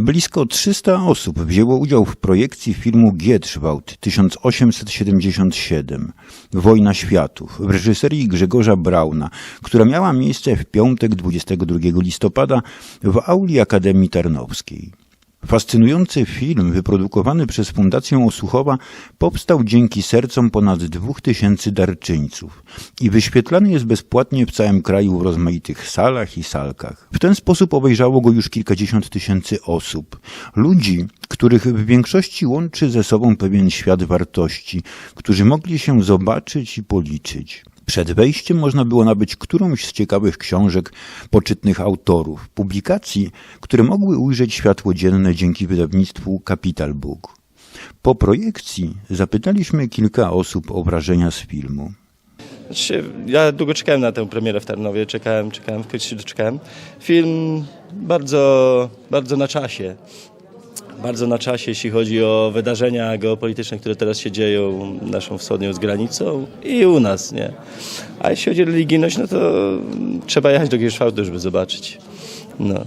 Blisko 300 osób wzięło udział w projekcji filmu Gietrzwałt 1877 Wojna Światów w reżyserii Grzegorza Brauna, która miała miejsce w piątek 22 listopada w auli Akademii Tarnowskiej. Fascynujący film wyprodukowany przez Fundację Osłuchowa powstał dzięki sercom ponad dwóch tysięcy darczyńców i wyświetlany jest bezpłatnie w całym kraju w rozmaitych salach i salkach. W ten sposób obejrzało go już kilkadziesiąt tysięcy osób. Ludzi, których w większości łączy ze sobą pewien świat wartości, którzy mogli się zobaczyć i policzyć. Przed wejściem można było nabyć którąś z ciekawych książek poczytnych autorów, publikacji, które mogły ujrzeć światło dzienne dzięki wydawnictwu Capital Book. Po projekcji zapytaliśmy kilka osób o wrażenia z filmu. Znaczy, ja długo czekałem na tę premierę w Tarnowie, czekałem, czekałem, w końcu się doczekałem. Film bardzo, bardzo na czasie. Bardzo na czasie, jeśli chodzi o wydarzenia geopolityczne, które teraz się dzieją naszą wschodnią z granicą i u nas, nie? A jeśli chodzi o religijność, no to trzeba jechać do Gierszwałtu, żeby zobaczyć. No.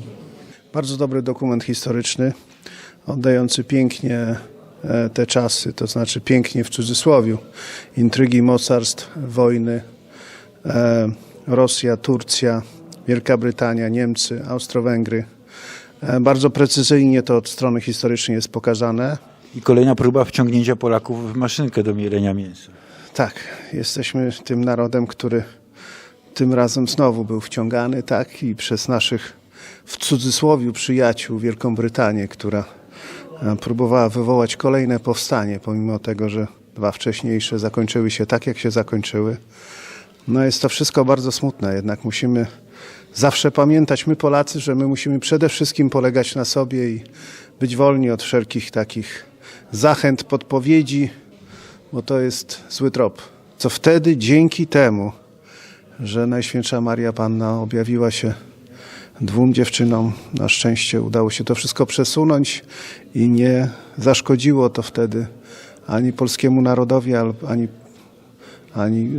Bardzo dobry dokument historyczny, oddający pięknie e, te czasy, to znaczy pięknie w cudzysłowiu. Intrygi mocarstw, wojny, e, Rosja, Turcja, Wielka Brytania, Niemcy, Austro-Węgry. E, Bardzo precyzyjnie to od strony historycznej jest pokazane. I kolejna próba wciągnięcia Polaków w maszynkę do mielenia mięsa. Tak, jesteśmy tym narodem, który tym razem znowu był wciągany, tak, i przez naszych w cudzysłowie przyjaciół Wielką Brytanię, która e, próbowała wywołać kolejne powstanie, pomimo tego, że dwa wcześniejsze zakończyły się tak, jak się zakończyły. No jest to wszystko bardzo smutne, jednak musimy zawsze pamiętać, my Polacy, że my musimy przede wszystkim polegać na sobie i być wolni od wszelkich takich zachęt, podpowiedzi, bo to jest zły trop. Co wtedy dzięki temu, że Najświętsza Maria Panna objawiła się dwóm dziewczynom, na szczęście udało się to wszystko przesunąć i nie zaszkodziło to wtedy ani polskiemu narodowi, ani, ani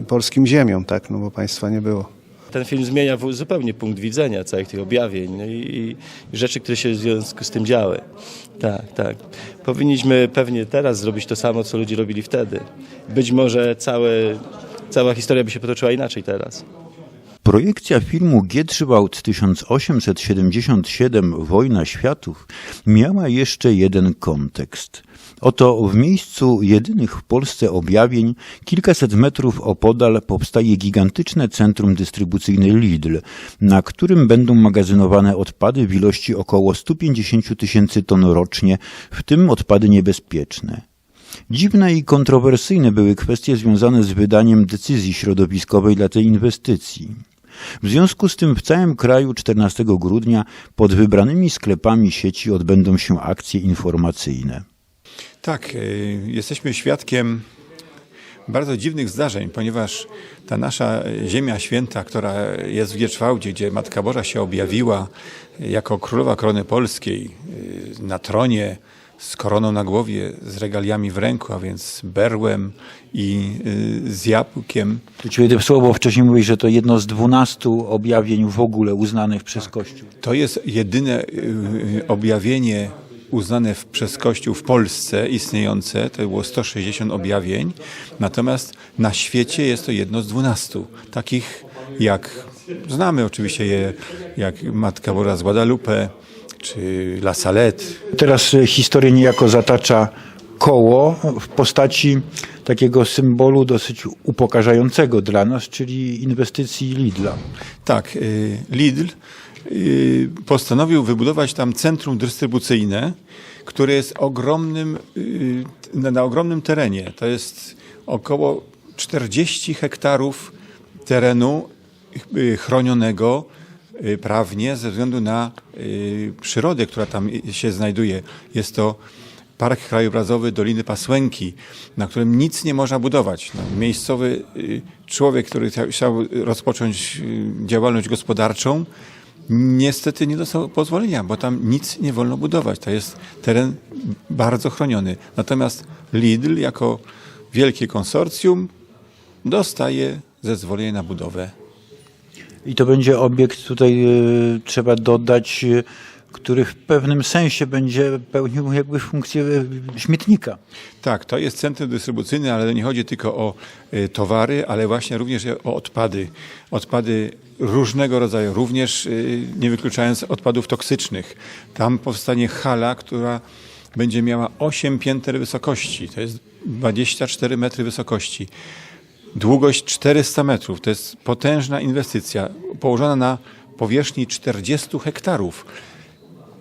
y, polskim ziemiom, tak, no bo państwa nie było. Ten film zmienia zupełnie punkt widzenia całych tych objawień no i, i rzeczy, które się w związku z tym działy. Tak, tak. Powinniśmy pewnie teraz zrobić to samo, co ludzie robili wtedy. Być może całe, cała historia by się potoczyła inaczej teraz. Projekcja filmu Gietrzwałt 1877 Wojna Światów miała jeszcze jeden kontekst. Oto w miejscu jedynych w Polsce objawień, kilkaset metrów opodal powstaje gigantyczne centrum dystrybucyjne Lidl, na którym będą magazynowane odpady w ilości około 150 tysięcy ton rocznie, w tym odpady niebezpieczne. Dziwne i kontrowersyjne były kwestie związane z wydaniem decyzji środowiskowej dla tej inwestycji. W związku z tym w całym kraju 14 grudnia pod wybranymi sklepami sieci odbędą się akcje informacyjne. Tak, y, jesteśmy świadkiem bardzo dziwnych zdarzeń, ponieważ ta nasza Ziemia Święta, która jest w Gierczwałdzie, gdzie Matka Boża się objawiła jako królowa korony polskiej y, na tronie z koroną na głowie, z regaliami w ręku, a więc z berłem i y, z jabłkiem. Tu ci wejdę w słowo, wcześniej mówiłeś, że to jedno z dwunastu objawień w ogóle uznanych przez Kościół. To jest jedyne y, y, objawienie uznane w, przez Kościół w Polsce istniejące, to było 160 objawień, natomiast na świecie jest to jedno z 12, takich jak znamy oczywiście je, jak Matka Boża z Guadalupe, czy La Salette, Teraz e, historię niejako zatacza koło w postaci takiego symbolu dosyć upokarzającego dla nas, czyli inwestycji Lidla. Tak, y, Lidl y, postanowił wybudować tam centrum dystrybucyjne, które jest ogromnym, na, ogromnym terenie. To jest około 40 hektarów terenu chronionego prawnie ze względu na y, przyrodę, która tam się znajduje. Jest to Park Krajobrazowy Doliny Pasłęki, na którym nic nie można budować. No, miejscowy y, człowiek, który chcia- chciał rozpocząć y, działalność gospodarczą, niestety nie dostał pozwolenia, bo tam nic nie wolno budować. To jest teren bardzo chroniony. Natomiast Lidl jako wielkie konsorcjum dostaje zezwolenie na budowę. I to będzie obiekt, tutaj e, trzeba dodać, e, który w pewnym sensie będzie pełnił jakby funkcję e, śmietnika. Tak, to jest centrum dystrybucyjne, ale nie chodzi tylko o y, towary, ale właśnie również o odpady. Odpady różnego rodzaju, również y, nie wykluczając odpadów toksycznych. Tam powstanie hala, która będzie miała 8 pięter wysokości. To jest 24 metry wysokości. Długość 400 metrów. To jest potężna inwestycja położona na powierzchni 40 hektarów.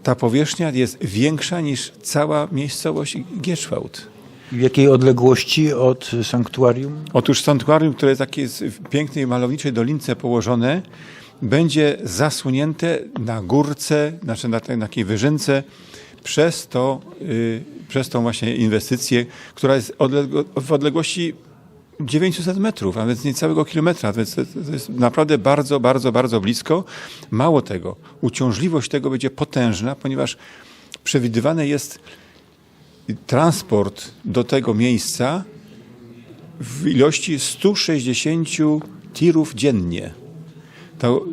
Ta powierzchnia jest większa niż cała miejscowość Gierzwałd. W jakiej odległości od sanktuarium? Otóż sanktuarium, które jest takie jest w pięknej, malowniczej dolince położone, będzie zasłonięte na górce, znaczy na, takiej wyżynce przez, to, y, przez tą właśnie inwestycję, która jest odległo, w odległości 900 metrów, a więc niecałego kilometra, więc to, to jest naprawdę bardzo, bardzo, bardzo blisko. Mało tego, uciążliwość tego będzie potężna, ponieważ przewidywane jest transport do tego miejsca w ilości 160 tirów dziennie. To,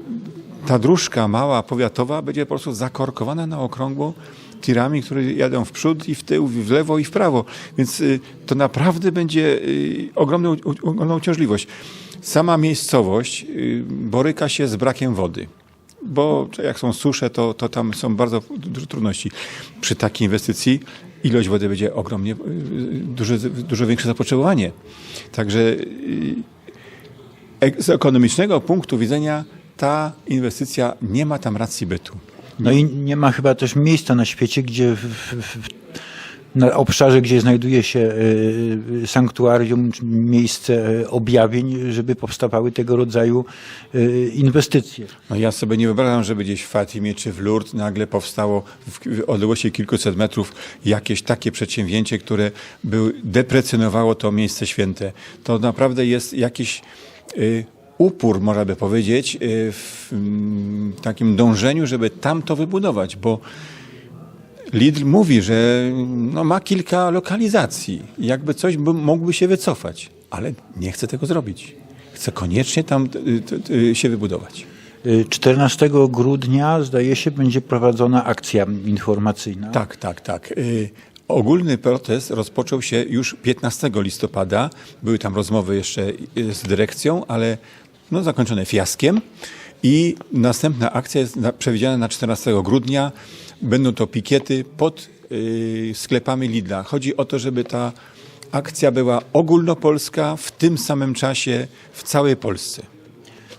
ta dróżka mała, powiatowa będzie po prostu zakorkowana na okrągło tirami, które jadą w przód i w tył, w lewo i w prawo. Więc y, to naprawdę będzie y, u- ogromna uciążliwość. Sama miejscowość y, boryka się z brakiem wody. Bo jak są susze, to, to tam są bardzo duże trudności. Przy takiej inwestycji ilość wody będzie ogromnie, dużo, dużo większe zapotrzebowanie. Także z ekonomicznego punktu widzenia ta inwestycja nie ma tam racji bytu. No i nie ma chyba też miejsca na świecie, gdzie w, w, na obszarze, gdzie znajduje się e, sanktuarium, czy miejsce e, objawień, żeby powstawały tego rodzaju e, inwestycje. No ja sobie nie wyobrażam, żeby gdzieś w Fatimie czy w Lourdes nagle powstało w odległości kilkuset metrów jakieś takie przedsięwzięcie, które by deprecjonowało to miejsce święte. To naprawdę jest jakiś upór, można by powiedzieć, y, w mm, takim dążeniu, żeby tam to wybudować, bo Lidl mówi, że no, ma kilka lokalizacji. Jakby coś by, mógłby się wycofać, ale nie chce tego zrobić. Chce koniecznie tam y, y, y, się wybudować. E, 14 grudnia, zdaje się, będzie prowadzona akcja informacyjna. Tak, tak, tak. Ogólny protest rozpoczął się już 15 listopada. Były tam rozmowy jeszcze y, z dyrekcją, ale no, zakończone fiaskiem. I następna akcja jest na, przewidziana na 14 grudnia. Będą to pikiety pod y, sklepami Lidla. Chodzi o to, żeby ta akcja była ogólnopolska w tym samym czasie w całej Polsce.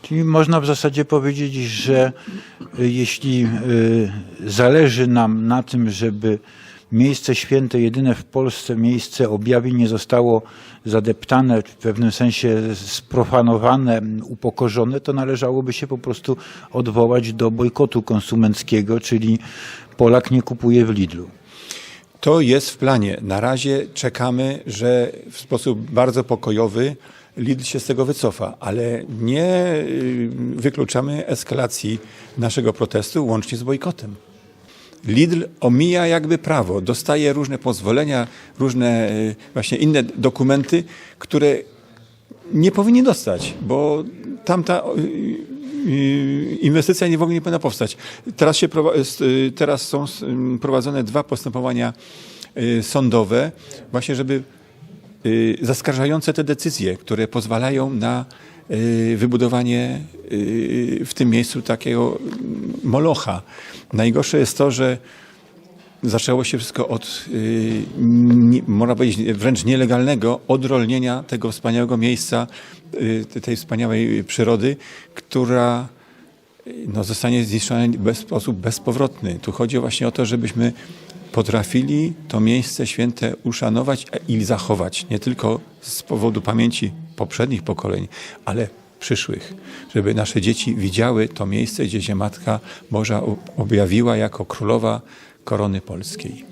Czyli można w zasadzie powiedzieć, że y, jeśli zależy nam na tym, żeby miejsce święte, jedyne w Polsce miejsce objawień nie zostało zadeptane, w pewnym sensie sprofanowane, upokorzone, to należałoby się po prostu odwołać do bojkotu konsumenckiego, czyli Polak nie kupuje w Lidlu. To jest w planie. Na razie czekamy, że w sposób bardzo pokojowy Lidl się z tego wycofa, ale nie y, wykluczamy eskalacji naszego protestu łącznie z bojkotem. Lidl omija jakby prawo, dostaje różne pozwolenia, różne y, właśnie inne dokumenty, które nie powinien dostać, bo tamta y, y, inwestycja nie w ogóle nie powinna powstać. Teraz, się, teraz są prowadzone dwa postępowania sądowe, właśnie żeby zaskarżające te decyzje, które pozwalają na wybudowanie y, w tym miejscu takiego mm, molocha. Najgorsze jest to, że zaczęło się wszystko od, y, można powiedzieć, wręcz nielegalnego odrolnienia tego wspaniałego miejsca, y, te- tej wspaniałej przyrody, która y, no, zostanie zniszczona w sposób bezpowrotny. Tu chodzi właśnie o to, żebyśmy potrafili to miejsce święte uszanować i zachować, nie tylko z powodu pamięci poprzednich pokoleń, ale przyszłych, żeby nasze dzieci widziały to miejsce, gdzie się Matka Boża objawiła jako królowa korony polskiej.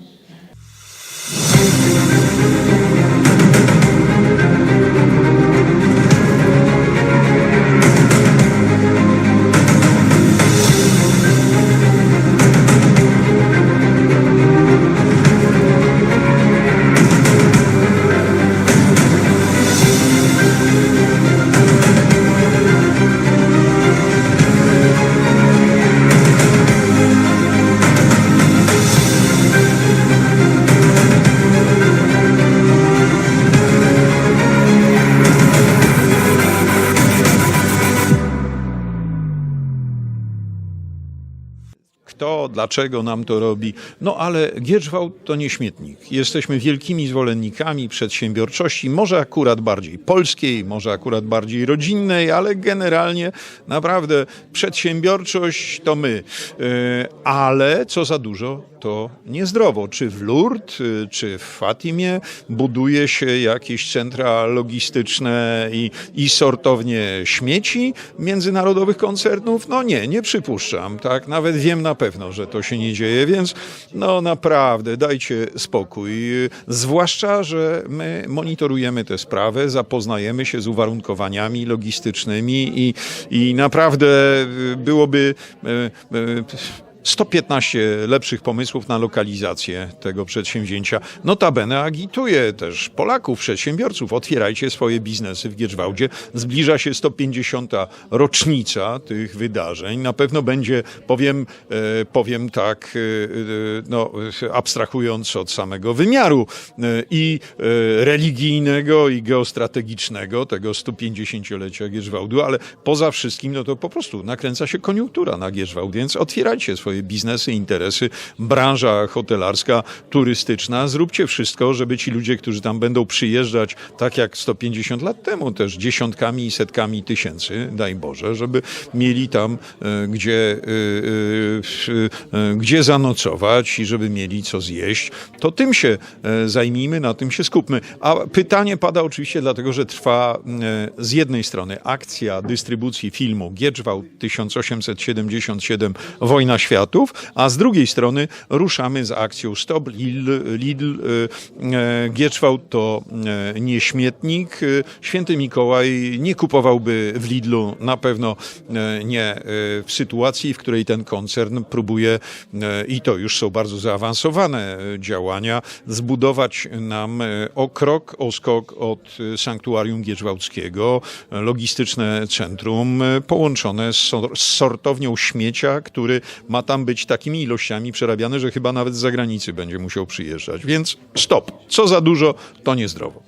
Dlaczego nam to robi. No ale Gierzwałt to nie śmietnik. Jesteśmy wielkimi zwolennikami przedsiębiorczości, może akurat bardziej polskiej, może akurat bardziej rodzinnej, ale generalnie naprawdę przedsiębiorczość to my. E, Ale co za dużo, to niezdrowo. Czy w Lourdes, y, czy w Fatimie buduje się jakieś centra logistyczne i, i sortownie śmieci międzynarodowych koncernów? No nie, nie przypuszczam. Tak, nawet wiem na pewno, że to się nie dzieje, więc no naprawdę dajcie spokój. Y, Zwłaszcza, że my monitorujemy tę sprawę, zapoznajemy się z uwarunkowaniami logistycznymi i, i naprawdę y, byłoby. Y, y, 115 lepszych pomysłów na lokalizację tego przedsięwzięcia. Notabene agituje też Polaków, przedsiębiorców. Otwierajcie swoje biznesy w Gierzwałdzie. Zbliża się 150. rocznica tych wydarzeń. Na pewno będzie, powiem, e, powiem tak, e, e, no, abstrahując od samego wymiaru i religijnego, i geostrategicznego tego 150-lecia Gierzwałdu, ale poza wszystkim, no to po prostu nakręca się koniunktura na Gierzwałd, więc otwierajcie swoje biznesy, interesy, branża hotelarska, turystyczna. Zróbcie wszystko, żeby ci ludzie, którzy tam będą przyjeżdżać, tak jak 150 lat temu, też dziesiątkami i setkami tysięcy, daj Boże, żeby mieli tam e, gdzie, e, e, gdzie zanocować i żeby mieli co zjeść. To tym się zajmijmy, na tym się skupmy. A pytanie pada oczywiście dlatego, że trwa z jednej strony akcja dystrybucji filmu Gieczwałt 1877 Wojna A z drugiej strony ruszamy z akcją Stop Lidl, Lidl e, e, to e, nie śmietnik. E, Święty Mikołaj nie kupowałby w Lidlu na pewno nie w sytuacji, w której ten koncern próbuje i to już są bardzo zaawansowane działania, zbudować nam o krok, o skok od sanktuarium Gierzwałckiego, logistyczne centrum połączone z sortownią śmiecia, który ma tam być takimi ilościami przerabiany, że chyba nawet z zagranicy będzie musiał przyjeżdżać. Więc stop. Co za dużo, to niezdrowo.